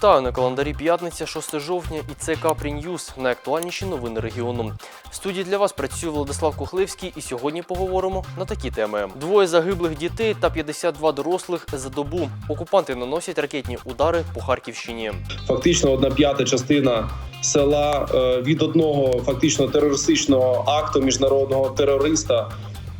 Вітаю на календарі п'ятниця, 6 жовтня, і це Капрі Ньюз, найактуальніші новини регіону. В студії для вас працює Владислав Кухлевський, і сьогодні поговоримо на такі теми: двоє загиблих дітей та 52 дорослих за добу. Окупанти наносять ракетні удари по Харківщині. фактично одна п'ята частина села е, від одного фактично терористичного акту міжнародного терориста.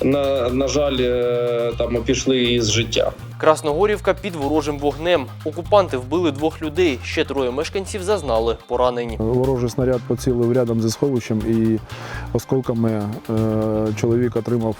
На, на жаль, е, там пішли із життя. Красногорівка під ворожим вогнем. Окупанти вбили двох людей. Ще троє мешканців зазнали поранень. Ворожий снаряд поцілив рядом зі сховищем і осколками е, чоловік отримав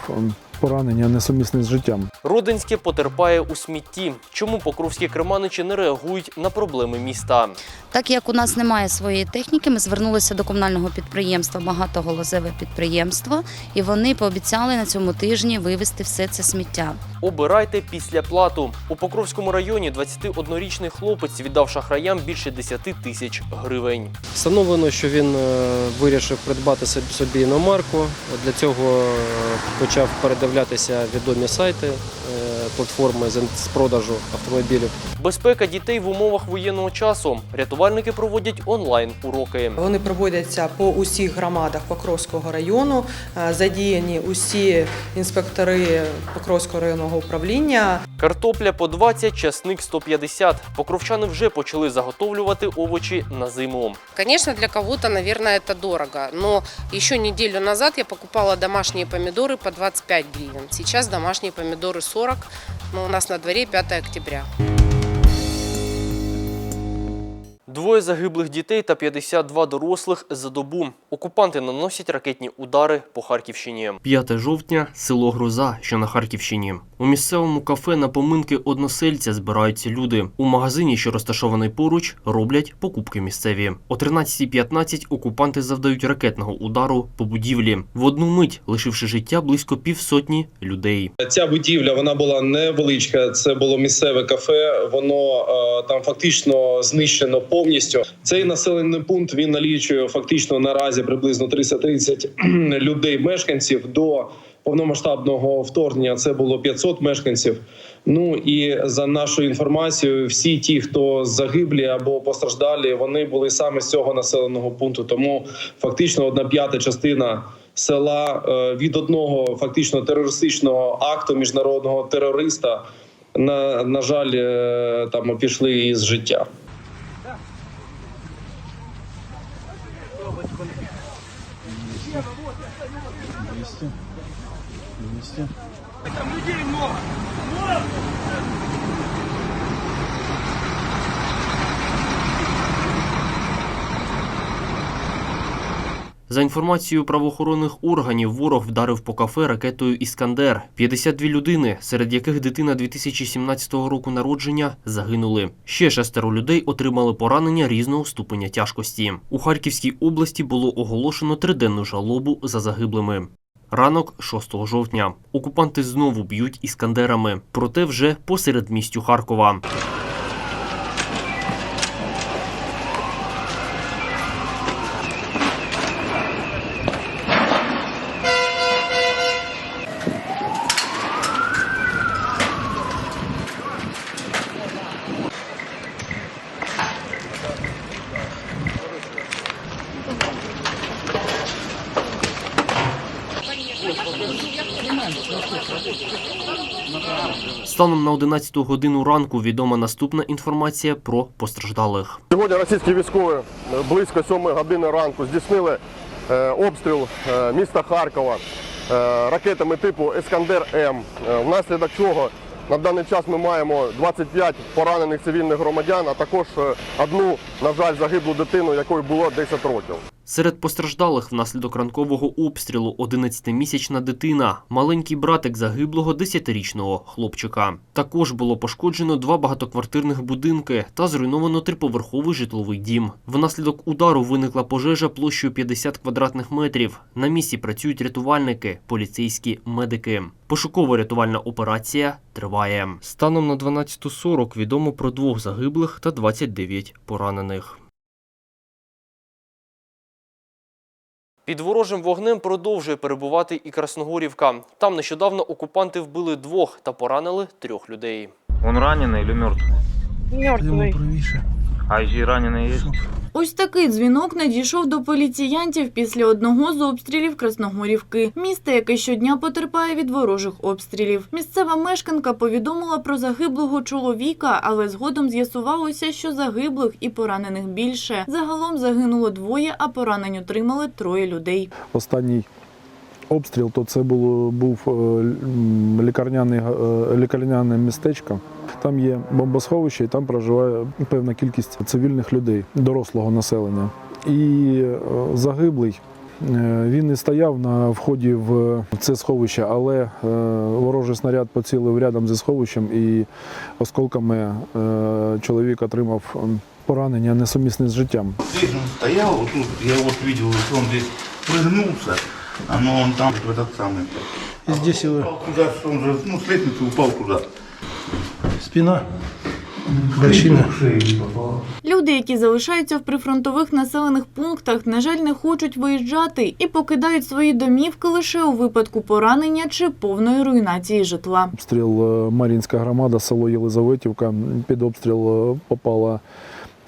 поранення несумісне з життям. Родинське потерпає у смітті. Чому покровські керманичі не реагують на проблеми міста? Так як у нас немає своєї техніки, ми звернулися до комунального підприємства багатоголозеве підприємство, і вони пообіцяли на цьому тижні вивезти все це сміття. Обирайте після плату. У Покровському районі 21-річний хлопець віддав шахраям більше 10 тисяч гривень. Встановлено, що він е, вирішив придбати собі- іномарку. Для цього е, почав передивлятися відомі сайти, платформи з з продажу автомобілів. Безпека дітей в умовах воєнного часу. Рятувальники проводять онлайн уроки. Вони проводяться по усіх громадах Покровського району. Е, Задіяні усі інспектори Покровського районного управління. Картопля по 20, часник 150. Покровчани вже почали заготовлювати овочі на зиму. Конечно, для кого-то, наверное, это дорого. Но еще неделю назад я покупала домашние помидоры по 25 гривен. Сейчас домашние помидоры 40, но у нас на дворе 5 октября. Двоє загиблих дітей та 52 дорослих за добу. Окупанти наносять ракетні удари по Харківщині. 5 жовтня, село Гроза, що на Харківщині. У місцевому кафе на поминки односельця збираються люди. У магазині, що розташований поруч, роблять покупки місцеві. О 13.15 окупанти завдають ракетного удару по будівлі. В одну мить лишивши життя близько півсотні людей. Ця будівля вона була невеличка. Це було місцеве кафе. Воно е, там фактично знищено повністю. Цей населений пункт він налічує фактично наразі приблизно 330 людей, мешканців до. Повномасштабного вторгнення це було 500 мешканців. Ну і за нашою інформацією, всі ті, хто загиблі або постраждалі, вони були саме з цього населеного пункту. Тому фактично одна п'ята частина села е, від одного фактично терористичного акту міжнародного терориста. На, на жаль, е, там пішли із життя. За інформацією правоохоронних органів, ворог вдарив по кафе ракетою Іскандер. 52 людини, серед яких дитина 2017 року народження, загинули. Ще шестеро людей отримали поранення різного ступеня тяжкості. У Харківській області було оголошено триденну жалобу за загиблими. Ранок 6 жовтня. Окупанти знову б'ють іскандерами, проте вже посеред містю Харкова. Станом на 11 годину ранку відома наступна інформація про постраждалих. Сьогодні російські військові е, близько 7 години ранку здійснили е, обстріл е, міста Харкова ракетами типу Ескандер М. Внаслідок чого на даний час ми маємо 25 поранених цивільних громадян, а також одну, на жаль, загиблу дитину, якої було 10 років. Серед постраждалих внаслідок ранкового обстрілу 11-місячна дитина, маленький братик загиблого 10-річного хлопчика. Також було пошкоджено два багатоквартирних будинки та зруйновано триповерховий житловий дім. Внаслідок удару виникла пожежа площею 50 квадратних метрів. На місці працюють рятувальники, поліцейські, медики. Пошуково-рятувальна операція триває. Станом на 12.40 відомо про двох загиблих та 29 поранених. Під ворожим вогнем продовжує перебувати і Красногорівка. Там нещодавно окупанти вбили двох та поранили трьох людей. Он раненый или мертвый? Йому правіше. А еще раненые есть? Ось такий дзвінок надійшов до поліціянтів після одного з обстрілів Красногорівки, міста, яке щодня потерпає від ворожих обстрілів. Місцева мешканка повідомила про загиблого чоловіка, але згодом з'ясувалося, що загиблих і поранених більше. Загалом загинуло двоє, а поранень отримали троє людей. Останній обстріл, то це було, був е, лікарняний, е, лікарняне містечко. Там є бомбосховище, і там проживає певна кількість цивільних людей, дорослого населення. І е, загиблий. е, Він і стояв на вході в це сховище, але е, ворожий снаряд поцілив рядом зі сховищем і осколками е, чоловік отримав м, поранення несумісне з життям. Здесь он стоял, вот тут, я вот видел, что он здесь прыгнулся, а но он там в этот самый. И здесь его Упал Куда что он же, ну, с лестницы упал куда. спина, попало. Люди, які залишаються в прифронтових населених пунктах, на жаль, не хочуть виїжджати і покидають свої домівки лише у випадку поранення чи повної руйнації житла. Обстріл е, Мар'їнська громада, село Єлизаветівка. Під обстріл е, попала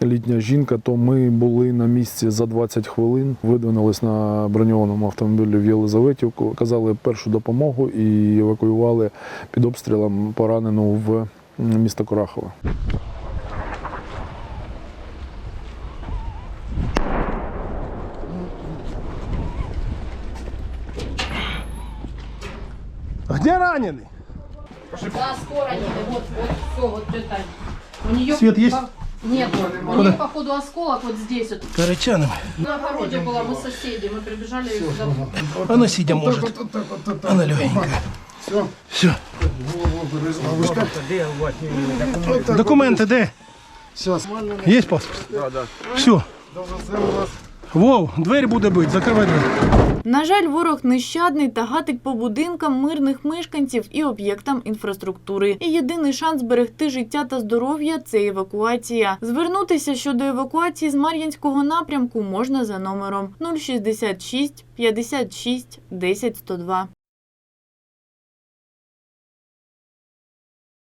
літня жінка, то ми були на місці за 20 хвилин, видвинулись на броньованому автомобілі в Єлизаветівку, оказали першу допомогу і евакуювали під обстрілом поранену в м, місто Курахове. Где раненый? Да, скоро нет. Вот, вот, все, вот это. У нее Свет есть? Нет, у Куда? нее походу осколок вот здесь вот. Корочанам. На огороде была, мы соседи, мы прибежали сюда. Она ну, сидя может. Она легенькая. Все. Документы де? Есть паспорт? Да, да. Все. Вов, двері буде бити, закривай двері. На жаль, ворог нещадний та гатить по будинкам мирних мешканців і об'єктам інфраструктури. І єдиний шанс зберегти життя та здоров'я це евакуація. Звернутися щодо евакуації з Мар'янського напрямку можна за номером 066 56 10 102.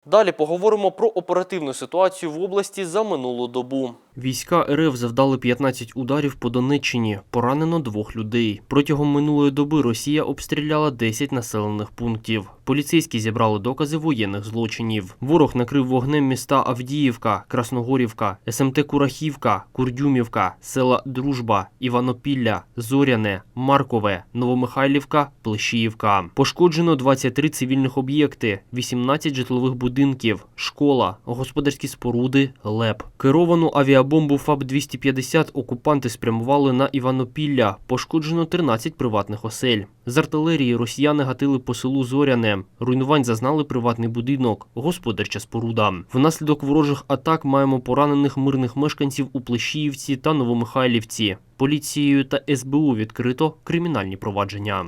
Далі поговоримо про оперативну ситуацію в області за минулу добу. Війська РФ завдали 15 ударів по Донеччині. Поранено двох людей. Протягом минулої доби Росія обстріляла 10 населених пунктів. Поліцейські зібрали докази воєнних злочинів. Ворог накрив вогнем міста Авдіївка, Красногорівка, СМТ Курахівка, Курдюмівка, села Дружба, Іванопілля, Зоряне, Маркове, Новомихайлівка, Плещіївка. Пошкоджено 23 цивільних об'єкти, 18 житлових будинків, школа, господарські споруди, ЛЕП. Керовану авіабомбу ФАБ-250 окупанти спрямували на Іванопілля. Пошкоджено 13 приватних осель. З артилерії росіяни гатили по селу Зоряне. Руйнувань зазнали приватний будинок, господарча споруда. Внаслідок ворожих атак маємо поранених мирних мешканців у Плещіївці та Новомихайлівці. Поліцією та СБУ відкрито кримінальні провадження.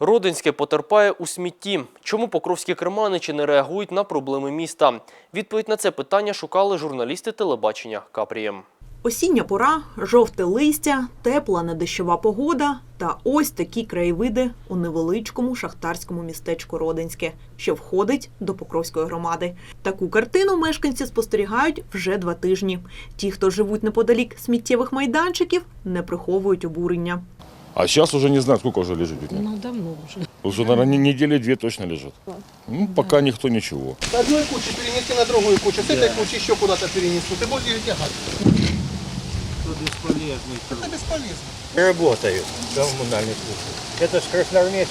Родинське потерпає у смітті. Чому покровські керманичі не реагують на проблеми міста? Відповідь на це питання шукали журналісти телебачення Капрієм. Осіння пора, жовте листя, тепла недощова погода та ось такі краєвиди у невеличкому шахтарському містечку Родинське, що входить до Покровської громади. Таку картину мешканці спостерігають вже два тижні. Ті, хто живуть неподалік сміттєвих майданчиків, не приховують обурення. А сейчас уже не знаю, сколько уже лежит. Ну, давно уже. Уже, наверное, недели две точно лежит. Ну, пока никто ничего. С одной кучи перенесли на другую кучу, с этой кучи еще куда-то перенесут. Ты будешь их тягать. Это бесполезно. Работают коммунальные службы. Это ж красноармейцы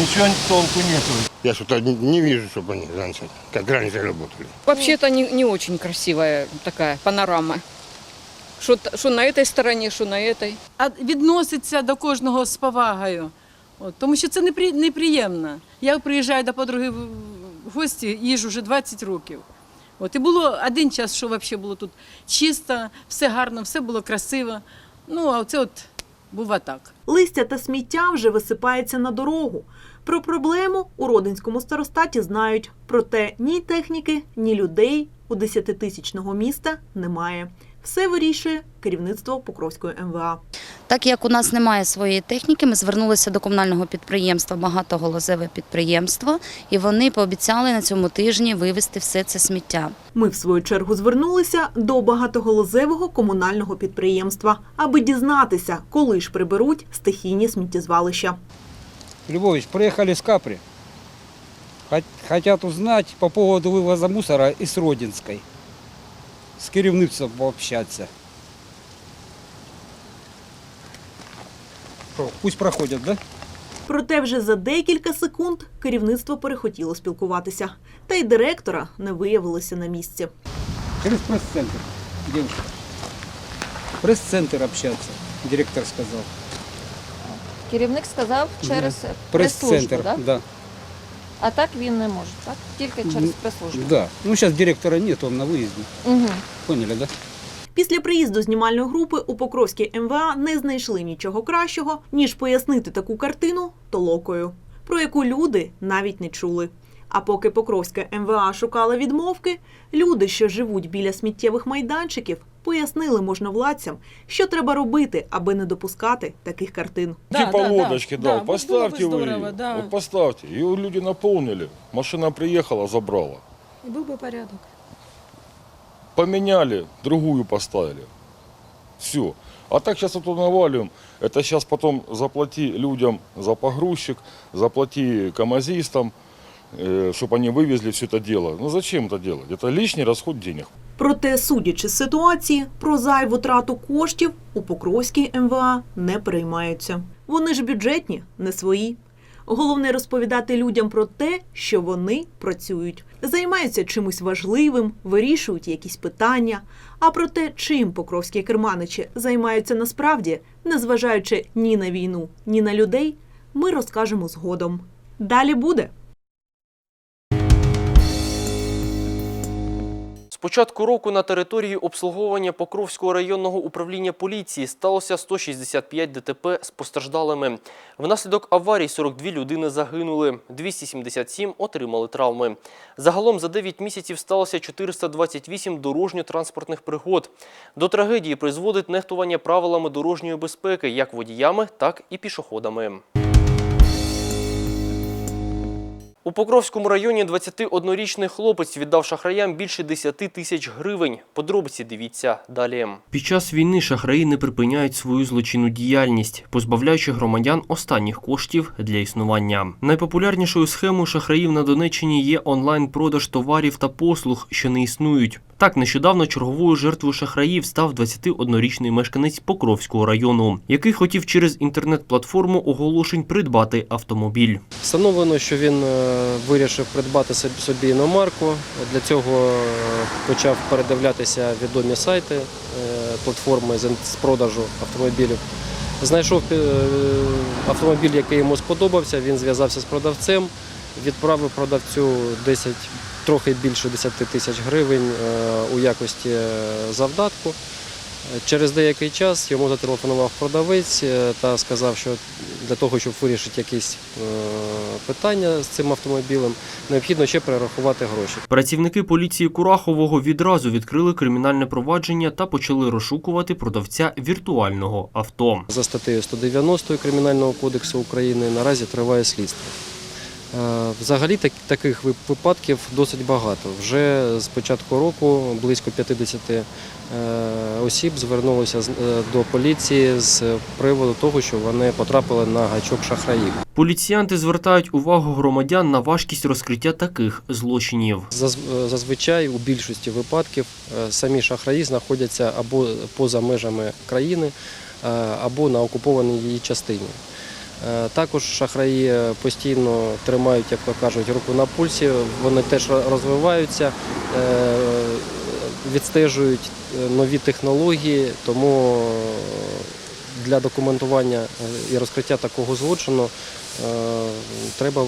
Ничего толку нету. Я что-то не, не вижу, чтобы они раньше, как раньше работали. Вообще-то не, не очень красивая такая панорама. Що, що на этой стороні, що на этой. а відноситься до кожного з повагою. От, тому що це непри- неприємно. Я приїжджаю до подруги в в гості, їжу вже 20 років. От, і було один час, що взагалі було тут чисто, все гарно, все було красиво. Ну, а це от бува так. Листя та сміття вже висипається на дорогу. Про проблему у Родинському старостаті знають, проте ні техніки, ні людей у десятитисячного міста немає. Все вирішує керівництво Покровської МВА. Так як у нас немає своєї техніки, ми звернулися до комунального підприємства багатоголозеве підприємство, і вони пообіцяли на цьому тижні вивезти все це сміття. Ми, в свою чергу, звернулися до багатоголозевого комунального підприємства, аби дізнатися, коли ж приберуть стихійні сміттєзвалища. Львович, приехали с Капри. Хот- Хотят узнать по поводу вывоза мусора из Родинской. С керівництвом пообщаться. Що, Пусть проходят, да? Проте вже за декілька секунд керівництво перехотіло спілкуватися, та й директора не виявилося на місці. Через пресс-центр, девушка. Пресс-центр общаться, директор сказал. Керівник сказав через прес-службу, Пресс-центр, да? да. А так він не може, так? Тільки через М, прес-службу. Да. Ну, сейчас директора нет, он на выезде. Угу. Поняли, да? Після приїзду знімальної групи у Покровській МВА не знайшли нічого кращого, ніж пояснити таку картину толокою, про яку люди навіть не чули. А поки Покровська МВА шукала відмовки, люди, що живуть біля сміттєвих майданчиків, пояснили можновладцям, що треба робити, аби не допускати таких картин. типа лодочки, да, да, вот было бы поставьте вы здорово, ее. да. Вот поставьте. Ее люди наполнили. Машина приехала, забрала. І був би порядок. Поменяли, другую поставили. Все. А так сейчас вот навалим. Это сейчас потом заплати людям за погрузчик, заплати камазистам, чтобы они вывезли все это дело. Ну зачем это делать? Это лишний расход денег. Проте, судячи з ситуації, про зайву трату коштів у Покровській МВА не переймаються. Вони ж бюджетні, не свої. Головне розповідати людям про те, що вони працюють, займаються чимось важливим, вирішують якісь питання. А про те, чим покровські керманичі займаються насправді, незважаючи ні на війну, ні на людей, ми розкажемо згодом. Далі буде. Початку року на території обслуговування Покровського районного управління поліції сталося 165 ДТП з постраждалими. Внаслідок аварій 42 людини загинули, 277 отримали травми. Загалом за 9 місяців сталося 428 дорожньо-транспортних пригод. До трагедії призводить нехтування правилами дорожньої безпеки як водіями, так і пішоходами. У Покровському районі 21-річний хлопець віддав шахраям більше 10 тисяч гривень. Подробиці дивіться далі. Під час війни шахраї не припиняють свою злочинну діяльність, позбавляючи громадян останніх коштів для існування. Найпопулярнішою схемою шахраїв на Донеччині є онлайн-продаж товарів та послуг, що не існують. Так, нещодавно черговою жертвою шахраїв став 21-річний мешканець Покровського району, який хотів через інтернет-платформу оголошень придбати автомобіль. Встановлено, що він е, вирішив придбати собі- іномарку. Для цього е, почав передивлятися відомі сайти, е, платформи з продажу автомобілів. Знайшов е, автомобіль, який йому сподобався. Він зв'язався з продавцем, відправив продавцю 10, трохи більше 10 тисяч гривень у якості завдатку. Через деякий час йому зателефонував продавець е, та сказав, що для того, щоб вирішити якісь е, питання з цим автомобілем, необхідно ще перерахувати гроші. Працівники поліції Курахового відразу відкрили кримінальне провадження та почали розшукувати продавця віртуального авто. За статтею 190 Кримінального кодексу України наразі триває слідство. Е, Взагалі так- таких випадків досить багато. Вже з початку року близько 50 е, осіб звернулося з- е, до поліції з приводу того, що вони потрапили на гачок шахраїв. Поліціянти звертають увагу громадян на важкість розкриття таких злочинів. Е, Зазвичай у більшості випадків е, самі шахраї знаходяться або поза межами країни, е, або на окупованій її частині. Е, Також шахраї е, постійно тримають, як то кажуть, руку на пульсі, вони теж розвиваються, е, відстежують е, нові технології, тому е, для документування е, і розкриття такого злочину треба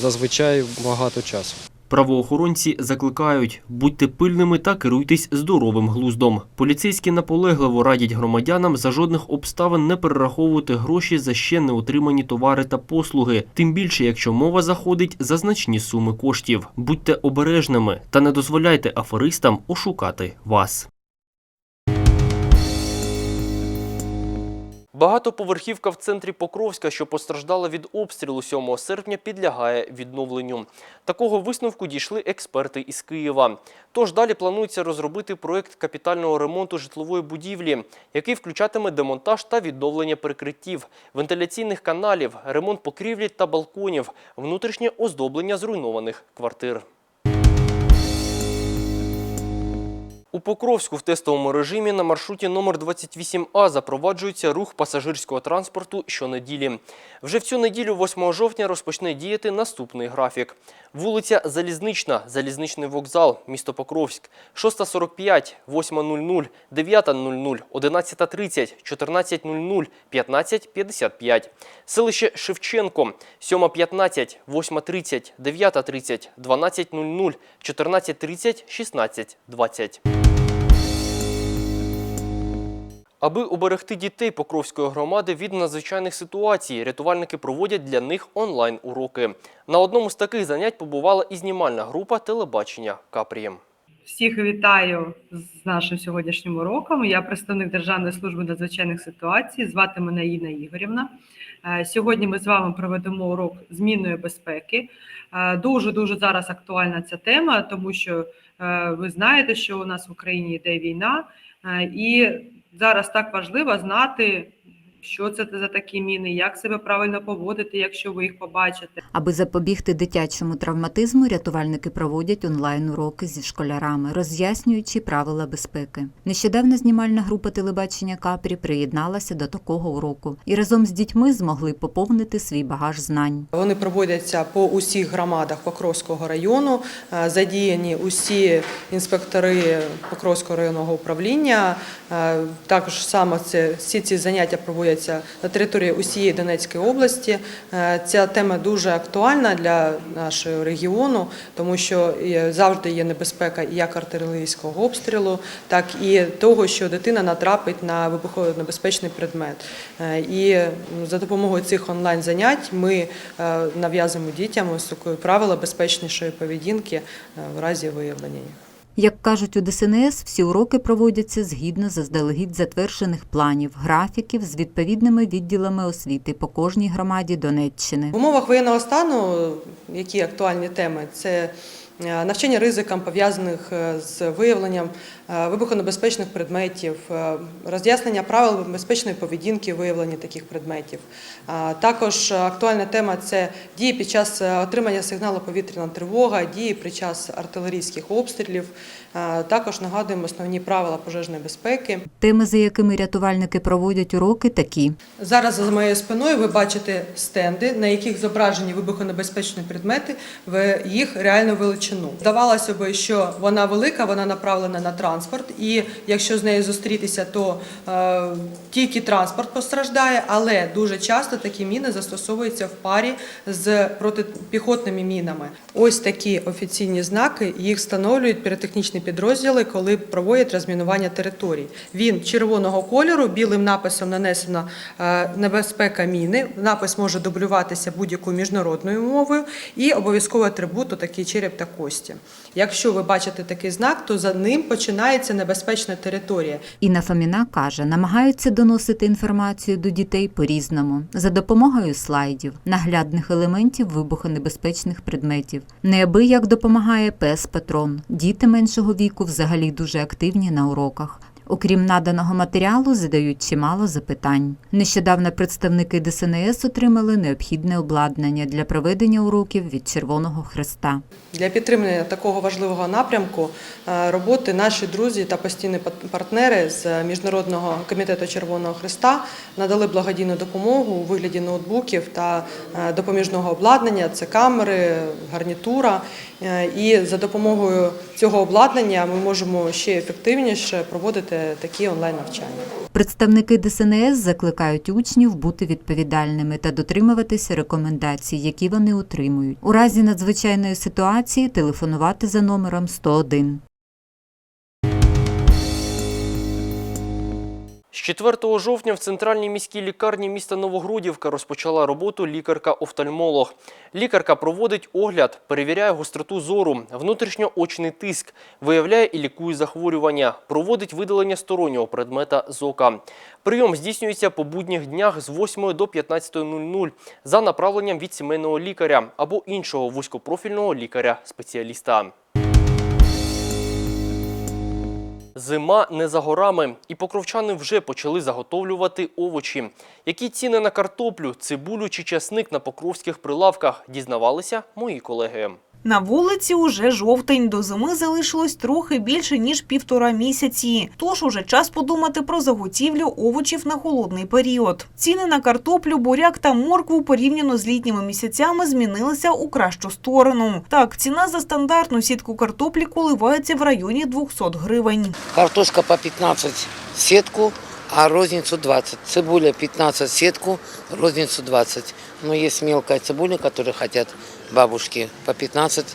зазвичай багато часу. Правоохоронці закликають будьте пильними та керуйтесь здоровим глуздом. Поліцейські наполегливо радять громадянам за жодних обставин не перераховувати гроші за ще не отримані товари та послуги, тим більше, якщо мова заходить за значні суми коштів. Будьте обережними та не дозволяйте аферистам ошукати вас. Багатоповерхівка в центрі Покровська, що постраждала від обстрілу 7 серпня, підлягає відновленню. Такого висновку дійшли експерти із Києва. Тож далі планується розробити проєкт капітального ремонту житлової будівлі, який включатиме демонтаж та відновлення перекриттів, вентиляційних каналів, ремонт покрівлі та балконів, внутрішнє оздоблення зруйнованих квартир. У Покровську в тестовому режимі на маршруті номер 28А запроваджується рух пасажирського транспорту щонеділі. Вже в цю неділю, 8 жовтня, розпочне діяти наступний графік. Вулиця Залізнична, Залізничний вокзал, місто Покровськ, 6.45, 8.00, 9.00, 11.30, 14.00, 15.55. Селище Шевченко, 7.15, 8.30, 9.30, 12.00, 14.30, 16.20. Аби уберегти дітей Покровської громади від надзвичайних ситуацій, рятувальники проводять для них онлайн-уроки. На одному з таких занять побувала і знімальна група телебачення Капрієм. Всіх вітаю з нашим сьогоднішнім уроком. Я представник Державної служби надзвичайних ситуацій. Звати мене Інна Ігорівна. Е, Сьогодні ми з вами проведемо урок змінної безпеки. Дуже дуже зараз актуальна ця тема, тому що е, ви знаєте, що у нас в Україні йде війна, е, і зараз так важливо знати, що це за такі міни, як себе правильно поводити, якщо ви їх побачите. Аби запобігти дитячому травматизму, рятувальники проводять онлайн-уроки зі школярами, роз'яснюючи правила безпеки. Нещодавно знімальна група телебачення Капрі приєдналася до такого уроку і разом з дітьми змогли поповнити свій багаж знань. Вони проводяться по усіх громадах Покровського району. Е, Задіяні усі інспектори Покровського районного управління. Е, Також саме це всі ці заняття проводяться на території усієї Донецької області. Е, Ця тема дуже актуальна для нашого регіону, тому що завжди є небезпека як артилерійського обстрілу, так і того, що дитина натрапить на вибухонебезпечний предмет. Е, І за допомогою цих онлайн занять ми е, нав'язуємо дітям правила безпечнішої поведінки в разі виявлення їх. Як кажуть у ДСНС, всі уроки проводяться згідно заздалегідь затверджених планів, графіків з відповідними відділами освіти по кожній громаді Донеччини. В умовах воєнного стану, які актуальні теми, це е, навчання ризикам, пов'язаних е, з виявленням вибухонебезпечних предметів, е, роз'яснення правил безпечної поведінки в виявленні таких предметів. А Також актуальна тема це дії під час е, отримання сигналу повітряна тривога, дії під час артилерійських обстрілів. Е, Також нагадуємо основні правила пожежної безпеки. Теми, за якими рятувальники проводять уроки, такі. Зараз за моєю спиною ви бачите стенди, на яких зображені вибухонебезпечні предмети в їх реальну величину. Здавалося би, що вона велика, вона направлена на транспорт, і якщо з нею зустрітися, то е, тільки транспорт постраждає, але дуже часто такі міни застосовуються в парі з протипіхотними мінами. Ось такі офіційні знаки їх встановлюють піротехнічні підрозділи, коли проводять розмінування територій. Він червоного кольору, білим написом нанесено е, небезпека міни. Напис може дублюватися будь-якою міжнародною мовою і обов'язково атрибут такий череп та кості. Якщо ви бачите такий знак, то за ним починається небезпечна територія. Інна Фоміна каже, намагаються доносити інформацію до дітей по-різному за допомогою слайдів, наглядних елементів вибухонебезпечних предметів. Неабияк допомагає пес Патрон. Діти меншого віку взагалі дуже активні на уроках. Окрім наданого матеріалу, задають чимало запитань. Нещодавно представники ДСНС отримали необхідне обладнання для проведення уроків від Червоного Хреста. Для підтримання такого важливого напрямку е, роботи наші друзі та постійні партнери з Міжнародного комітету Червоного Христа надали благодійну допомогу у вигляді ноутбуків та е, допоміжного обладнання. Це камери, гарнітура. Е, І за допомогою цього обладнання ми можемо ще ефективніше проводити такі онлайн навчання. Представники ДСНС закликають учнів бути відповідальними та дотримуватися рекомендацій, які вони отримують. У разі надзвичайної ситуації телефонувати за номером 101. 4 жовтня в центральній міській лікарні міста Новогрудівка розпочала роботу лікарка-офтальмолог. Лікарка проводить огляд, перевіряє гостроту зору, внутрішньоочний тиск, виявляє і лікує захворювання, проводить видалення стороннього предмета з ока. Прийом здійснюється по будніх днях з 8 до 15.00 за направленням від сімейного лікаря або іншого вузькопрофільного лікаря-спеціаліста. Зима не за горами, і покровчани вже почали заготовлювати овочі. Які ціни на картоплю, цибулю чи часник на покровських прилавках, дізнавалися мої колеги. На вулиці уже жовтень. До зими залишилось трохи більше ніж півтора місяці. Тож уже час подумати про заготівлю овочів на холодний період. Ціни на картоплю, буряк та моркву порівняно з літніми місяцями змінилися у кращу сторону. Так, ціна за стандартну сітку картоплі коливається в районі 200 гривень. Картошка по 15 сетку, а розницу 20. Цибуля 15 сетку, розницу 20. Но есть мелкая цибуля, которую хотят бабушки, по 15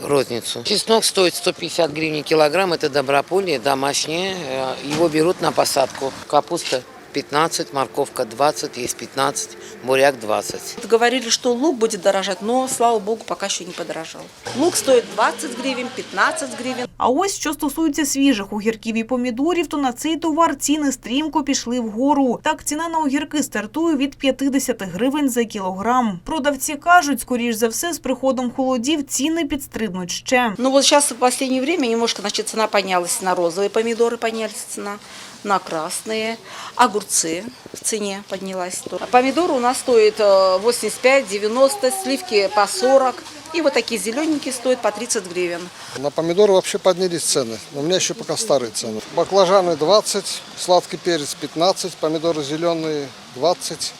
розницу. Чеснок стоит 150 гривен килограмм, это доброполье, домашнее. Э, Его берут на посадку. Капуста 15, морковка 20, есть 15, буряк 20. Говорили, что лук будет дорожать, но, слава богу, пока еще не подорожал. Лук стоит 20 гривен, 15 гривен. А ось що стосується свіжих огірків і помідорів, то на цей товар ціни стрімко пішли вгору. Так, ціна на огірки стартує від 50 гривень за кілограм. Продавці кажуть, скоріш за все, з приходом холодів ціни підстрибнуть ще. Ну вот сейчас в последнее время немножко, значит, цена поднялась на розовые помидоры, поднялась цена, на красные, огурцы в цене поднялась. Помидоры у нас стоят э, 85-90, сливки по 40. И вот такие зелененькие стоят по 30 гривен. На помидоры вообще поднялись цены. но У меня еще пока старые цены. Баклажаны 20, сладкий перец 15, помидоры зеленые 20,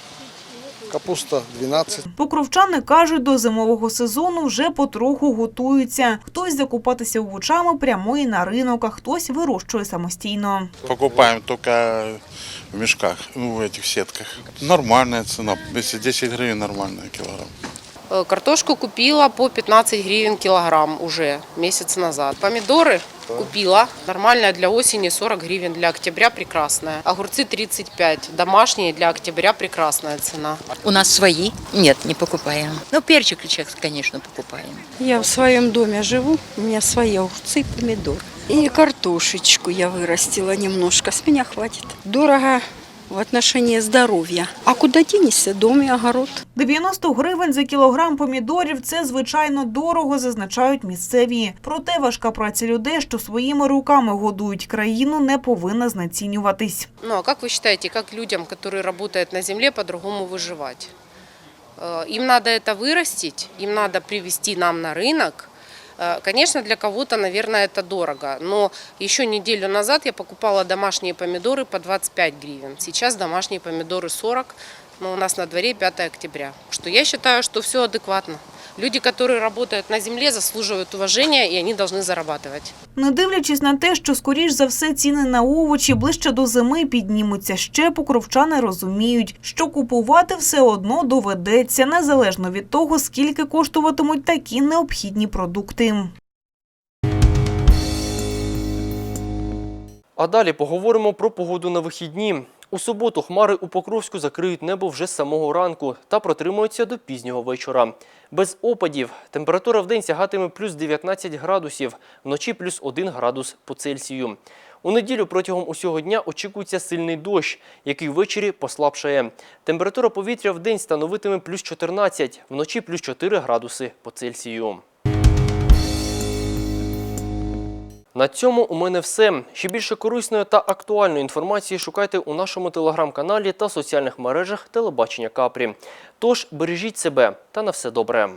капуста 12. Покровчани кажуть, до зимового сезону вже потроху готуються. Хтось закупатися овочами прямує на ринок, а хтось вирощує самостійно. Покупаем только в мешках, ну, в этих сетках. Нормальная цена, если 10 гривен нормальная килограмм. Э, Картошку купила по 15 гривен килограмм уже месяц назад. Помидоры купила. Нормальная для осени 40 гривен, для октября прекрасная. Огурцы 35, домашние для октября прекрасная цена. У нас свои? Нет, не покупаем. Ну, перчик, сейчас, конечно, покупаем. Я в своем доме живу, у меня свои огурцы и помидоры. И картошечку я вырастила немножко, с меня хватит. Дорого в отношении здоровья. А куда денешься? Дом и огород. 90 гривень за кілограм помідорів – це, звичайно, дорого, зазначають місцеві. Проте важка праця людей, що своїми руками годують країну, не повинна знецінюватись. Ну а как вы считаете, как людям, которые работают на земле, по-другому выживать? Э, Им надо это вырастить, им надо привезти нам на рынок. Э, Конечно, для кого-то, наверное, это дорого, но еще неделю назад я покупала домашние помидоры по 25 гривен. Сейчас домашние помидоры 40, но у нас на дворе 5 октября. Что я считаю, что все адекватно. Люди, которые работают на земле, заслуживают уважения, и они должны зарабатывать. Не дивлячись на те, що скоріш за все ціни на овочі ближче до зими піднімуться ще, покровчани розуміють, що купувати все одно доведеться, незалежно від того, скільки коштуватимуть такі необхідні продукти. А далі поговоримо про погоду на вихідні. У суботу хмари у Покровську закриють небо вже з самого ранку та протримуються до пізнього вечора. Без опадів температура вдень сягатиме плюс 19 градусів, вночі плюс 1 градус по Цельсію. У неділю протягом усього дня очікується сильний дощ, який ввечері послабшає. Температура повітря вдень становитиме плюс 14, вночі плюс 4 градуси по Цельсію. На цьому у мене все. Ще більше корисної та актуальної інформації шукайте у нашому телеграм-каналі та соціальних мережах телебачення Капрі. Тож бережіть себе та на все добре.